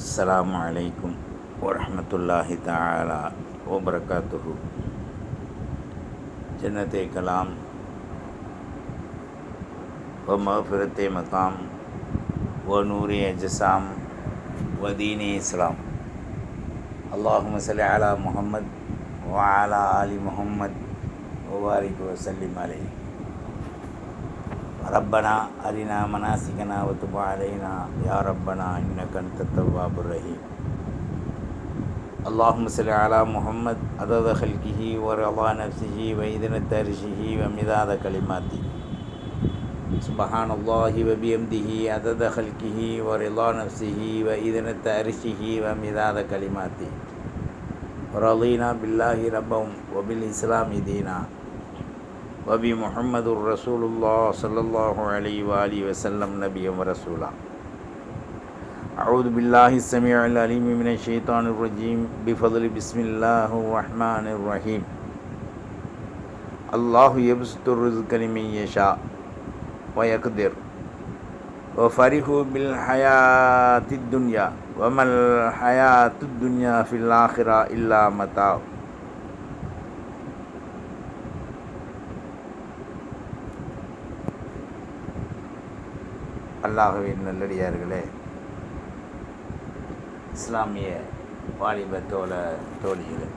السلام عليكم ورحمة الله تعالى وبركاته. جنة كلام ومغفرة مقام ونور جسام ودين إسلام. اللهم صل على محمد وعلى آل محمد وبارك وسلم عليه. ربنا أرنا مناسكنا وتب علينا. يا ربنا إنك أنت التواب الرحيم. اللهم صل على محمد عدد خلقه ورضا نفسه وإذن ترشه ومداد كلماته. سبحان الله وبحمده عدد خلقه ورضا نفسه وإذن ترشه ومداد كلماته. رضينا بالله ربا وبالإسلام دينا. وبمحمد رسول الله صلى الله عليه وآله وسلم نبيا ورسولا. أعوذ بالله السميع العليم من الشيطان الرجيم. بفضل بسم الله الرحمن الرحيم. الله يبسط الرزق لمن يشاء ويقدر. وفرحوا بالحياة الدنيا. وما الحياة الدنيا في الآخرة إلا متاع. அல்லாஹுவின் நல்லடியார்களே. இஸ்லாமிய வாலிப தோழ தோழிகளே.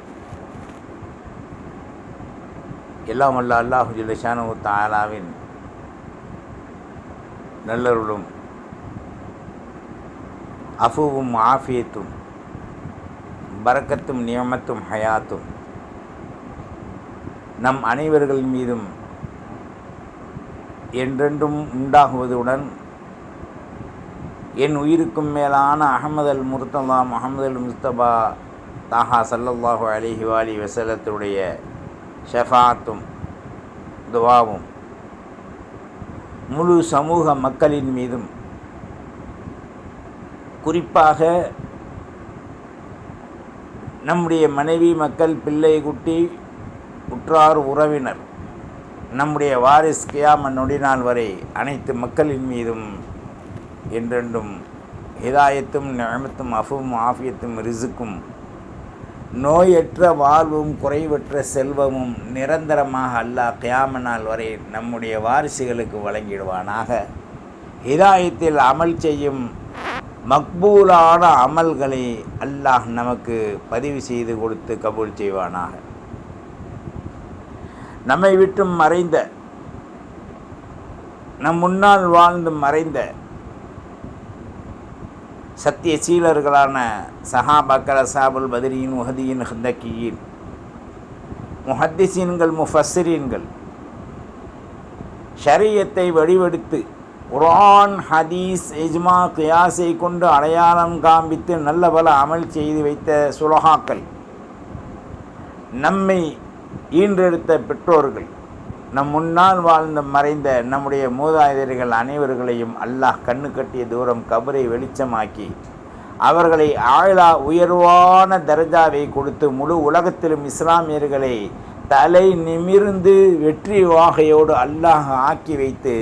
எல்லாம் அல்ல அல்லாஹு ஜில்லஷானு தாலாவின் நல்லருளும் அஃபுவும் ஆஃபியத்தும் பறக்கத்தும் நியமத்தும் ஹயாத்தும் நம் அனைவர்கள் மீதும் என்றென்றும் உண்டாகுவதுடன் என் உயிருக்கும் மேலான அகமது அல் முர்த்தலா முகமது அல் முஸ்தபா தாஹா சல்லல்லாஹு அலிஹி வாலி வசலத்துடைய ஷஃபாத்தும் துவாவும் முழு சமூக மக்களின் மீதும் குறிப்பாக நம்முடைய மனைவி மக்கள் பிள்ளை குட்டி உற்றார் உறவினர் நம்முடைய வாரிஸ் கியாம நொடிநாள் வரை அனைத்து மக்களின் மீதும் என்றென்றும் ஹிதாயத்தும் நிழமத்தும் அஃபும் ஆஃபியத்தும் ரிசுக்கும் நோயற்ற வாழ்வும் குறைவற்ற செல்வமும் நிரந்தரமாக அல்லாஹ் கியாம நாள் வரை நம்முடைய வாரிசுகளுக்கு வழங்கிடுவானாக. ஹிதாயத்தில் அமல் செய்யும் மக்பூலான அமல்களை அல்லாஹ் நமக்கு பதிவு செய்து கொடுத்து கபூல் செய்வானாக. நம்மை விட்டும் மறைந்த நம் முன்னால் வாழ்ந்து மறைந்த சத்திய சீலர்களான சஹாபாக்கர் அசாபுல் பதிரியின் முஹதியின் ஹந்தக்கியின். முஹத்திசீன்கள் முஃபஸ்ரீன்கள் ஷரியத்தை வடிவெடுத்து குரான் ஹதீஸ் எஜ்மா கியாஸை கொண்டு அடையாளம் காண்பித்து நல்ல பல அமல் செய்து வைத்த சுலகாக்கள் நம்மை ஈன்றெடுத்த பெற்றோர்கள். நம் முன்னால் வாழ்ந்த மறைந்த நம்முடைய மூதாதையர்கள் அனைவர்களையும் அல்லாஹ் கண்ணு கட்டிய தூரம் கபரை வெளிச்சமாக்கி அவர்களை ஆழா உயர்வான தர்ஜாவை கொடுத்து முழு உலகத்திலும் இஸ்லாமியர்களை தலை நிமிர்ந்து வெற்றி வாகையோடு அல்லாஹ் ஆக்கி வைத்து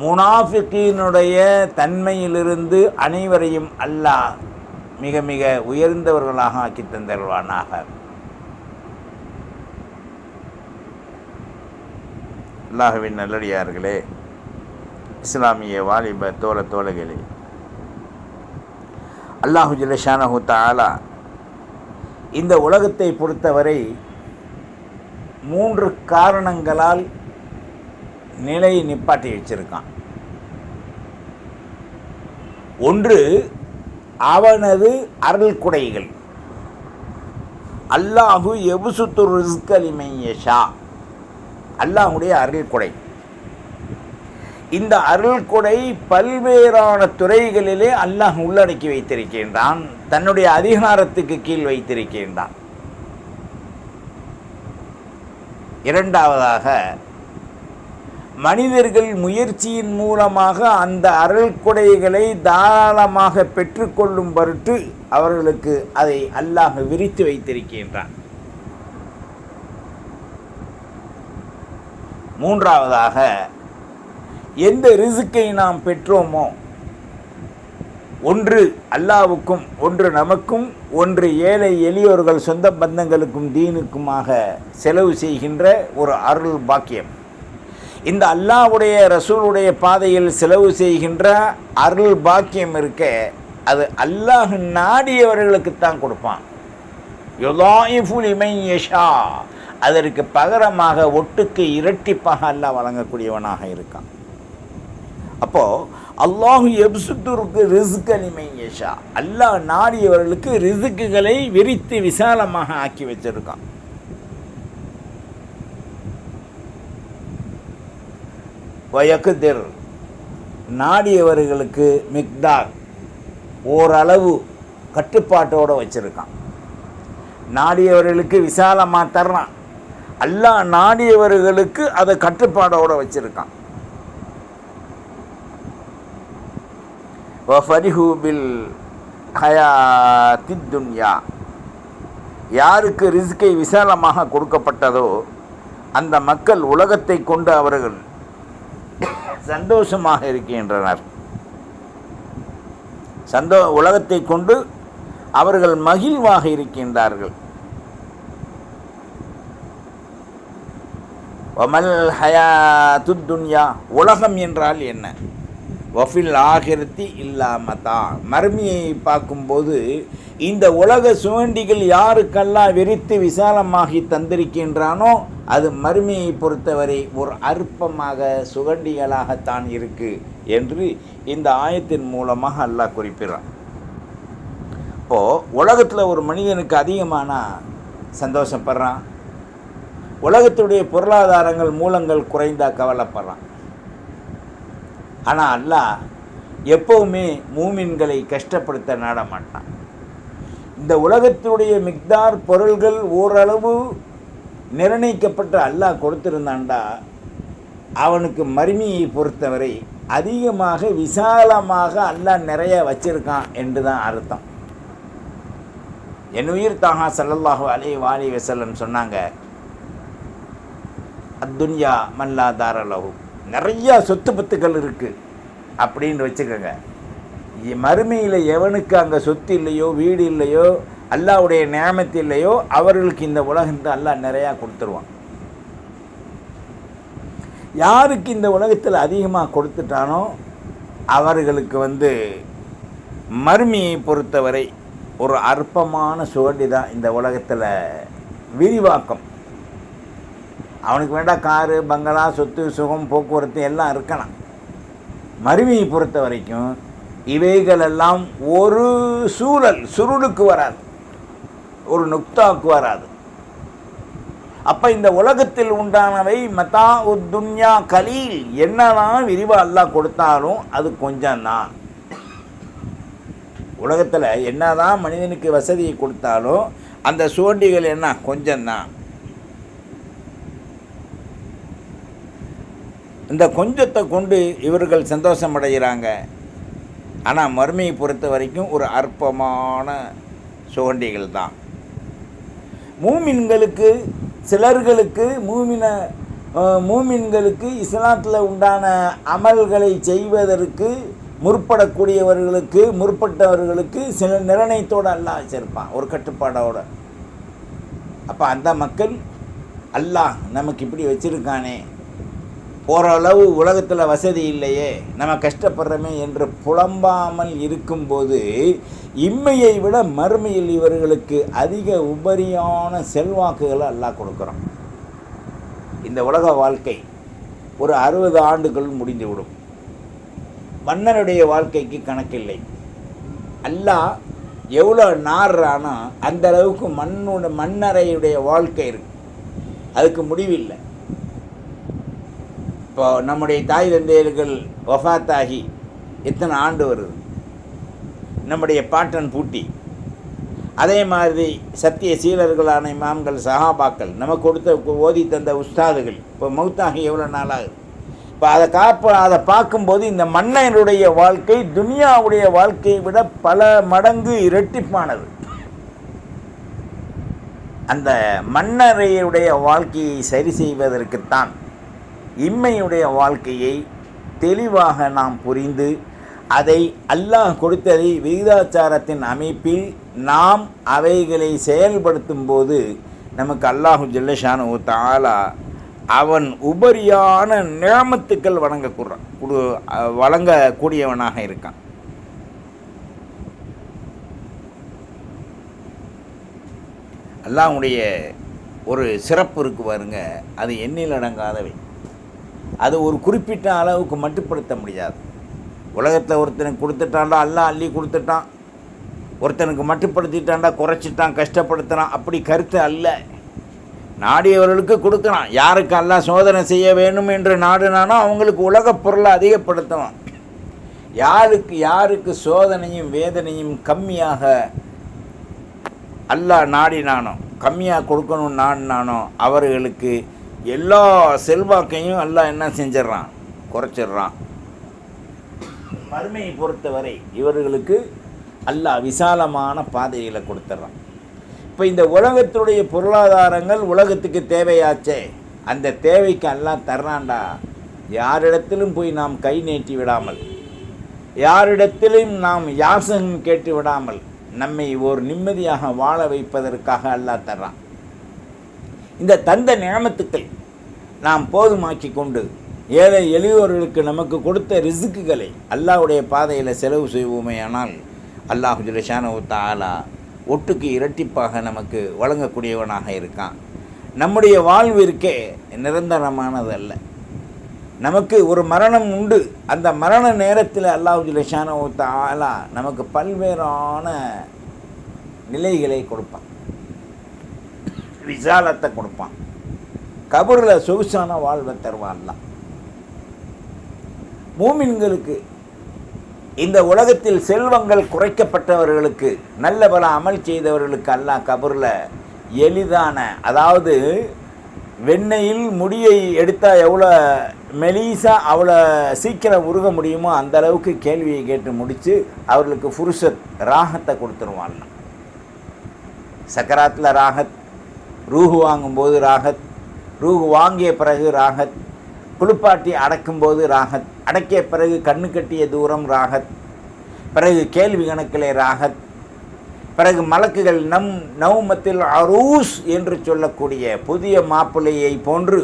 முனாஃபிக்கினுடைய தன்மையிலிருந்து அனைவரையும் அல்லாஹ் மிக மிக உயர்ந்தவர்களாக ஆக்கி தந்தருவானாக அல்லாஹுவின் நல்லடியார்களே இஸ்லாமிய வாலிப தோழ தோழர்களே அல்லாஹு ஜிலஷானஹு தாலா இந்த உலகத்தை பொறுத்தவரை மூன்று காரணங்களால் நிலையை நிப்பாட்டி வச்சிருக்கான். ஒன்று அவனது அருள் குடைகள். அல்லாஹு எபுசுத்து ரிஸ்கலிமையஷா அல்லாஹுடைய அருள் கொடை. இந்த அருள் கொடை பல்வேறான துறைகளிலே அல்லாஹ் உள்ளடக்கி வைத்திருக்கின்றான். தன்னுடைய அதிகாரத்துக்கு கீழ் வைத்திருக்கின்றான். இரண்டாவதாக மனிதர்கள் முயற்சியின் மூலமாக அந்த அருள் கொடைகளை தாராளமாக பெற்றுக்கொள்ளும் பொருட்டு அவர்களுக்கு அதை அல்லாஹ் விரித்து வைத்திருக்கின்றான். மூன்றாவதாக எந்த ரிசுக்கை நாம் பெற்றோமோ ஒன்று அல்லாவுக்கும் ஒன்று நமக்கும் ஒன்று ஏழை எளியோர்கள் சொந்த பந்தங்களுக்கும் தீனுக்குமாக செலவு செய்கின்ற ஒரு அருள் பாக்கியம். இந்த அல்லாவுடைய ரசூலுடைய பாதையில் செலவு செய்கின்ற அருள் பாக்கியம் இருக்க அது அல்லாஹ் நாடியவர்களுக்குத்தான் கொடுப்பான். யுதாயிஃபுல் இமை யஷா. அதற்கு பகரமாக ஒட்டுக்கு இரட்டிப்பாக அல்ல வழங்கக்கூடியவனாக இருக்கான். அப்போ அல்லாஹு எப்சுத்துருக்கு ரிஸ்க் அலிமை அல்லாஹ் நாடியவர்களுக்கு ரிசுக்குகளை விரித்து விசாலமாக ஆக்கி வச்சிருக்கான். வயக்குதிர். நாடியவர்களுக்கு மிக்தார் ஓரளவு கட்டுப்பாட்டோடு வச்சுருக்கான். நாடியவர்களுக்கு விசாலமாக தர்றான். அல்லாஹ் நாடியவர்களுக்கு அதை கட்டுப்பாடோடு வச்சிருக்கான். வஃபரிஹு ஹயாத்தி துன்யா. யாருக்கு ரிஸ்கை விசாலமாக கொடுக்கப்பட்டதோ அந்த மக்கள் உலகத்தை கொண்டு அவர்கள் சந்தோஷமாக இருக்கின்றனர். சந்தோ உலகத்தை கொண்டு அவர்கள் மகிழ்வாக இருக்கின்றார்கள். வமல் ஹயா துன்யா உலகம் என்றால் என்ன? வஃபில் ஆகிருத்தி இல்லாமதா மருமையை பார்க்கும்போது இந்த உலக சுவண்டிகள் யாருக்கெல்லாம் விரித்து விசாலமாகி தந்திருக்கின்றானோ அது மருமையை பொறுத்தவரை ஒரு அற்பமாக சுகண்டிகளாகத்தான் இருக்கு என்று இந்த ஆயத்தின் மூலமாக அல்லாஹ் குறிப்பிடுறான். இப்போது உலகத்தில் ஒரு மனிதனுக்கு அதிகமான சந்தோஷப்படுறான் உலகத்துடைய பொருளாதாரங்கள் மூலங்கள் குறைந்தா கவலைப்படுறான் ஆனால் அல்லாஹ் எப்பவுமே மூமின்களை கஷ்டப்படுத்த நாட மாட்டான் இந்த உலகத்துடைய மிக்தார் பொருள்கள் ஓரளவு நிர்ணயிக்கப்பட்டு அல்லாஹ் கொடுத்திருந்தான்டா அவனுக்கு மருமையை பொறுத்தவரை அதிகமாக விசாலமாக அல்லாஹ் நிறைய வச்சிருக்கான் என்று தான் அர்த்தம். என் உயிர் தாகா சல்லல்லாஹு அலே வாலி வசல்லம் சொன்னாங்க அத்துன்யா மல்லா தாரலகு நிறையா சொத்து பத்துக்கள் இருக்குது அப்படின்னு வச்சுக்கோங்க. மறுமையில் எவனுக்கு அங்கே சொத்து இல்லையோ வீடு இல்லையோ அல்லாவுடைய நியமத்து இல்லையோ அவர்களுக்கு இந்த உலகத்தை அல்லாஹ் நிறையா கொடுத்துருவான். யாருக்கு இந்த உலகத்தில் அதிகமாக கொடுத்துட்டானோ அவர்களுக்கு வந்து மறுமையை பொறுத்தவரை ஒரு அற்பமான சுவண்டி தான் இந்த உலகத்தில் விரிவாக்கம். அவனுக்கு வேண்டாம் காரு பங்களா சொத்து சுகம் போக்குவரத்து எல்லாம் இருக்கலாம் மருவியை பொறுத்த வரைக்கும் இவைகளெல்லாம் ஒரு சூழல் சுருளுக்கு வராது. ஒரு நுக்தாவுக்கு வராது. அப்போ இந்த உலகத்தில் உண்டானவை மதா உத்துன்யா கலீல். என்னதான் விரிவாக எல்லாம் கொடுத்தாலும் அது கொஞ்சம் தான். உலகத்தில் என்னதான் மனிதனுக்கு வசதியை கொடுத்தாலும் அந்த சுவண்டிகள் என்ன? கொஞ்சம் தான். இந்த கொஞ்சத்தை கொண்டு இவர்கள் சந்தோஷம் அடைகிறாங்க ஆனால் மறுமையை பொறுத்த வரைக்கும் ஒரு அற்பமான சுகண்டிகள் தான். மூமின்களுக்கு சிலர்களுக்கு மூமின மூமின்களுக்கு இஸ்லாத்தில் உண்டான அமல்களை செய்வதற்கு முற்படக்கூடியவர்களுக்கு முற்பட்டவர்களுக்கு சில நிர்ணயத்தோடு அல்லாஹ் வச்சிருப்பான் ஒரு கட்டுப்பாடோட. அப்போ அந்த மக்கள் அல்லாஹ் நமக்கு இப்படி வச்சுருக்கானே ஓரளவு உலகத்தில் வசதி இல்லையே. நம்ம கஷ்டப்படுறோமே என்று புலம்பாமல் இருக்கும்போது இம்மையை விட மறுமையில் இவர்களுக்கு அதிக உபரியான செல்வாக்குகளை எல்லாம் கொடுக்குறோம் இந்த உலக வாழ்க்கை ஒரு அறுபது ஆண்டுகள் முடிந்துவிடும் மன்னனுடைய வாழ்க்கைக்கு கணக்கில்லை. அல்லாஹ் எவ்வளோ நாடுறானோ அந்த அளவுக்கு மண்ணோட மன்னரையுடைய வாழ்க்கை இருக்கு. அதுக்கு முடிவில்லை. இப்போ நம்முடைய தாய் தந்தையர்கள் ஒஃபாத்தாகி எத்தனை ஆண்டு வருது? நம்முடைய பாட்டன் பூட்டி. அதே மாதிரி சத்திய சீலர்களான இமாம்கள் சஹாபாக்கள் நமக்கு கொடுத்த ஓதி தந்த உஸ்தாதுகள் இப்போ மௌத்தாகி எவ்வளோ நாளாகுது? இப்போ அதை காப்ப அதை பார்க்கும்போது இந்த மன்னனுடைய வாழ்க்கை துனியாவுடைய வாழ்க்கையை விட பல மடங்கு இரட்டிப்பானது. அந்த மன்னரையுடைய வாழ்க்கையை சரி செய்வதற்குத்தான் இம்மையுடைய வாழ்க்கையை தெளிவாக நாம் புரிந்து அதை அல்லாஹ் கொடுத்ததை விகிதாச்சாரத்தின் அமைப்பில் நாம் அவைகளை செயல்படுத்தும் போது நமக்கு அல்லாஹு ஜல்லஷானு தாலா அவன் உபரியான நியமத்துக்கள் வழங்கக்கூடான் குடு வழங்கக்கூடியவனாக இருக்கான். அல்லாஹ்வுடைய ஒரு சிறப்பு இருக்கு பாருங்க அது எண்ணில் அடங்காதவை. அது ஒரு குறிப்பிட்ட அளவுக்கு மட்டுப்படுத்த முடியாது. உலகத்தில் ஒருத்தனுக்கு கொடுத்துட்டான்டா அல்லாஹ் அள்ளி கொடுத்துட்டான். ஒருத்தனுக்கு மட்டுப்படுத்திட்டான்டா குறைச்சிட்டான் கஷ்டப்படுத்துகிறான் அப்படி கருத்து அல்ல. நாடியவர்களுக்கு கொடுக்குறான். யாருக்கு எல்லாம் சோதனை செய்ய வேணும் என்று நாடுனானோ அவங்களுக்கு உலகப் பொருளை அதிகப்படுத்தணும். யாருக்கு யாருக்கு சோதனையும் வேதனையும் கம்மியாக அல்லாஹ் நாடினானோ கம்மியாக கொடுக்கணும் நாடினானோ அவர்களுக்கு எல்லா செல்வாக்கையும் அல்லாஹ் என்ன செஞ்சிடறான்? குறைச்சிடுறான். மறுமையை பொறுத்தவரை இவர்களுக்கு அல்லாஹ் விசாலமான பாதைகளை கொடுத்துட்றான். இப்போ இந்த உலகத்துடைய பொருளாதாரங்கள் உலகத்துக்கு தேவையாச்சே? அந்த தேவைக்கு அல்லாஹ் தர்றான்டா. யாரிடத்திலும் போய் நாம் கை நீட்டி விடாமல் யாரிடத்திலும் நாம் யாசகம் கேட்டு விடாமல் நம்மை ஒரு நிம்மதியாக வாழ வைப்பதற்காக அல்லாஹ் தர்றான். இந்த தந்த நியமத்துக்கள் நாம் போதுமாக்கி கொண்டு ஏழை எளியோர்களுக்கு நமக்கு கொடுத்த ரிசுக்குகளை அல்லாஹ்வுடைய பாதையில் செலவு செய்வோமே ஆனால் அல்லாஹு ஜுலஷானு தாலா ஒட்டுக்கு இரட்டிப்பாக நமக்கு வழங்கக்கூடியவனாக இருக்கான். நம்முடைய வாழ்விற்கே நிரந்தரமானது அல்ல. நமக்கு ஒரு மரணம் உண்டு. அந்த மரண நேரத்தில் அல்லாஹு ஜுலஷானு தாலா நமக்கு பல்வேறான நிலைகளை கொடுப்பான். விசாலத்தை கொடுப்பான். கபூரில் சொகுசான வாழ்வை தருவான்லாம் மூமின்களுக்கு இந்த உலகத்தில் செல்வங்கள் குறைக்கப்பட்டவர்களுக்கு நல்ல பல அமல் செய்தவர்களுக்கு அல்லாஹ் கபூரில் எளிதான அதாவது வெண்ணெயில் முடியை எடுத்தால் எவ்வளோ மெலிசா அவ்வளோ சீக்கிரம் உருக முடியுமோ அந்த அளவுக்கு கேள்வியை கேட்டு முடித்து அவர்களுக்கு ஃபுருஷத் ராகத்தை கொடுத்துருவான்லாம் சக்கராத்தில் ராகத் ரூஹு வாங்கும்போது ராகத் ரூஹு வாங்கிய பிறகு ராகத் குளிப்பாட்டி அடக்கும்போது ராகத் அடக்கிய பிறகு கண்ணு கட்டிய தூரம் ராகத் பிறகு கேள்வி கணக்கிலே ராகத் பிறகு மலக்குகள் நம் நவுமத்தில் அரூஸ் என்று சொல்லக்கூடிய புதிய மாப்பிள்ளையை போன்று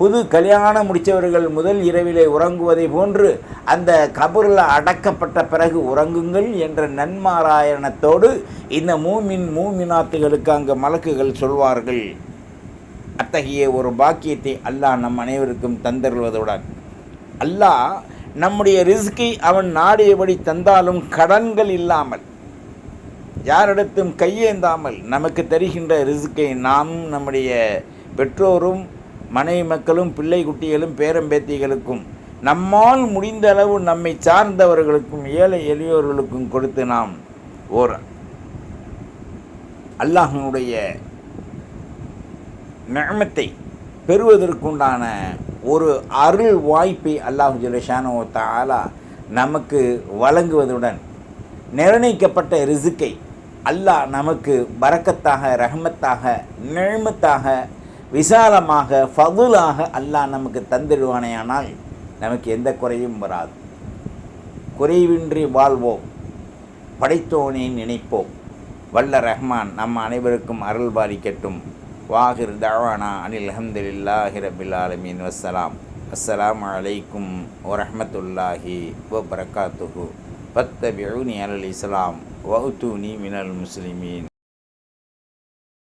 புது கல்யாணம் முடித்தவர்கள் முதல் இரவிலே உறங்குவதை போன்று அந்த கபரில் அடக்கப்பட்ட பிறகு உறங்குங்கள் என்ற நன்மாராயணத்தோடு இந்த மூமின் மூமினாத்துகளுக்கு அங்கே மலக்குகள் சொல்வார்கள். அத்தகைய ஒரு பாக்கியத்தை அல்லாஹ் நம் அனைவருக்கும் தந்தருவதுடன் அல்லாஹ் நம்முடைய ரிஸ்கை அவன் நாடியபடி தந்தாலும் கடன்கள் இல்லாமல் யாரிடத்தும் கையேந்தாமல் நமக்கு தருகின்ற ரிஸ்கை நாம் நம்முடைய பெற்றோரும் மனைவி மக்களும் பிள்ளை குட்டிகளும் பேரம்பேத்திகளுக்கும் நம்மால் முடிந்த அளவு நம்மை சார்ந்தவர்களுக்கும் ஏழை எளியோர்களுக்கும் கொடுத்து நாம் ஓர் அல்லாஹனுடைய நியமத்தை பெறுவதற்குண்டான ஒரு அருள் வாய்ப்பை அல்லாஹு ஜுலேஷானோ தாலா நமக்கு வழங்குவதுடன் நிர்ணயிக்கப்பட்ட ரிசுக்கை அல்லாஹ் நமக்கு பறக்கத்தாக ரஹமத்தாக நிழமத்தாக விசாலமாக ஃபதுலாக அல்லாஹ் நமக்கு தந்திடுவானேயானால் நமக்கு எந்த குறையும் வராது. குறைவின்றி வாழ்வோம். படைத்தோனே நினைப்போம். வல்ல ரஹ்மான் நம் அனைவருக்கும் அருள் பாலிக்கட்டும். வாஹிர் தவானா அனில் அஹமதுல்லாஹி ரபில் ஆலமீன். வஸ்ஸலாம். அஸ்லாம் அலைக்கும் வரஹ்மத்துல்லாஹி வபரகாத்துஹு. பத்தபியூனி அலல் இஸ்லாம். வவுத்தூனி மினல் முஸ்லிமீன்.